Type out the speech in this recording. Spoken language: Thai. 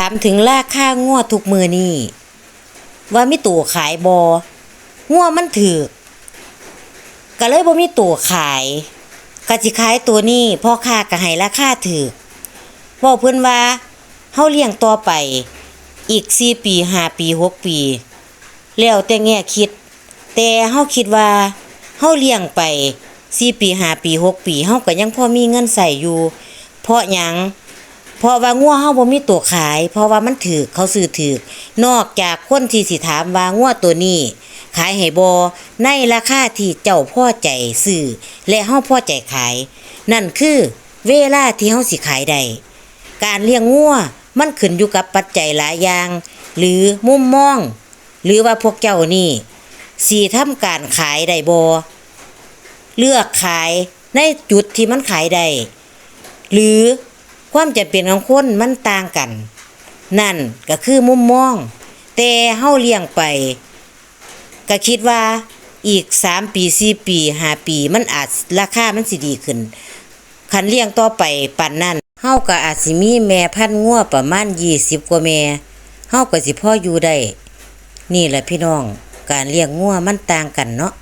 ถามถึงราคางัวทุกมือนี่ว่ามีตัวขายบองัวมันถือกก็เลยบ่มีตัวขายก็สิขายตัวนี้พ่อค้าก็ให้ราคาถือกว้าเพิ่นว่าเฮาเลี้ยงต่อไป อีก4ปี5ปี6ปี แล้วแต่แง่คิด แต่เฮาคิดว่าเฮาเลี้ยงไป4ปี5ปี6ปีเฮาก็ยังพอมีเงินใส่อยู่ เพราะหยัง เพราะว่างัวเฮาบ่มีตัวขาย เพราะว่ามันถือเขาซื้อถือนอกจากคนที่สิถามว่างัวตัวนี้ ขายให้บ่ในราคาที่เจ้าพอใจซื้อและเฮาพอใจขาย นั่นคือเวลาที่เฮาสิขายได้การเลี้ยงงัวมันขึ้นอยู่กับปัจจัยหลายอย่าง หรือมุมมอง หรือว่าพวกเจ้านี่สิทำการขายได้บ่เลือกขายในจุดที่มันขายได้หรือ ความจำเป็นของคนมันต่างกัน นั่นก็คือมุมมอง แต่เฮาเลี้ยงไป ก็คิดว่าอีก3ปี4ปี5ปีมันอาจราคามันสิดีขึ้นคันเลี้ยงต่อไปปันนั้นเฮาก็อาจสิมีแม่พันงัวประมาณ20กว่าแม่เฮาก็สิพออยู่ได้ นี่แหละพี่น้อง การเลี้ยงงัวมันต่างกันเนาะ